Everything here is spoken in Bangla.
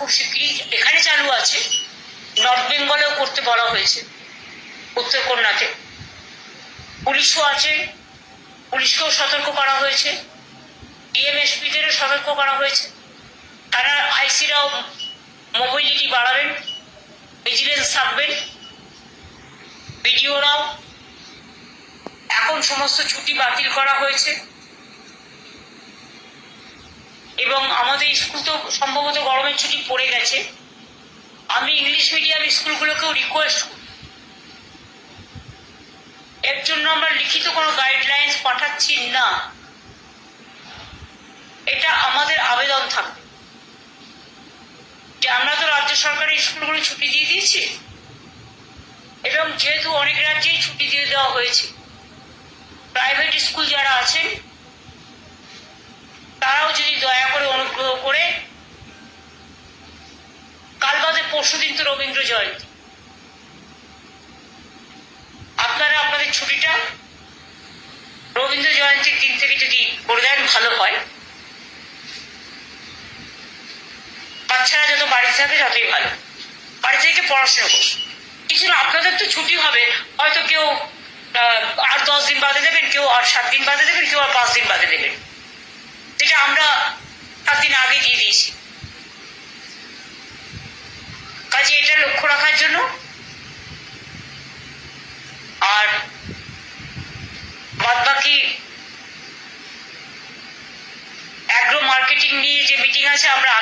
খুব শিগগিরই এখানে চালু আছে। নর্থ বেঙ্গলেও করতে বলা হয়েছে উত্তরকন্যাতে পুলিশও আছে, পুলিশকেও সতর্ক করা হয়েছে, ডিএমএসপিদেরও সতর্ক করা হয়েছে। তারা আইসিরাও মোবিলিটি বাড়াবেন ভিজিলেন্স থাকবেন। বিডিওরাও এখন সমস্ত ছুটি বাতিল করা হয়েছে। এবং আমাদের স্কুল তো সম্ভবত গরমের ছুটি পড়ে গেছে। আমি ইংলিশ মিডিয়াম স্কুলগুলোকেও রিকোয়েস্ট করি। এর জন্য আমরা লিখিত কোনো গাইডলাইন্স পাঠাচ্ছি না। এটা আমাদের আবেদন থাকবে। যে আমরা তো রাজ্য সরকারের স্কুলগুলো ছুটি দিয়ে দিয়েছি। এবং যেহেতু অনেক রাজ্যেই ছুটি দিয়ে দেওয়া হয়েছে। প্রাইভেট স্কুল যারা আছেন তারাও যদি দয়া করে অনুগ্রহ করে কাল বাদে পরশু দিন তো রবীন্দ্র জয়ন্তী। আপনারা আপনাদের ছুটিটা রবীন্দ্র জয়ন্তীর দিন থেকে যদি করে দেন, ভালো হয়। বাচ্চারা যত বাড়িতে থাকে, ততই ভালো। বাড়ি থেকে পড়াশোনা করুন। কিছু না, আপনাদের তো ছুটি হবে। হয়তো কেউ আর দশ দিন বাদে দেবেন, কেউ আর সাত দিন বাদে দেবেন, কেউ আর পাঁচ দিন বাদে দেবেন। যেটা আমরা সাত দিন আগে দিয়ে দিয়েছি। কাজে এটা লক্ষ্য রাখার জন্য। আর বাদ বাকি অ্যাগ্রো মার্কেটিং নিয়ে যে মিটিং আছে, আমরা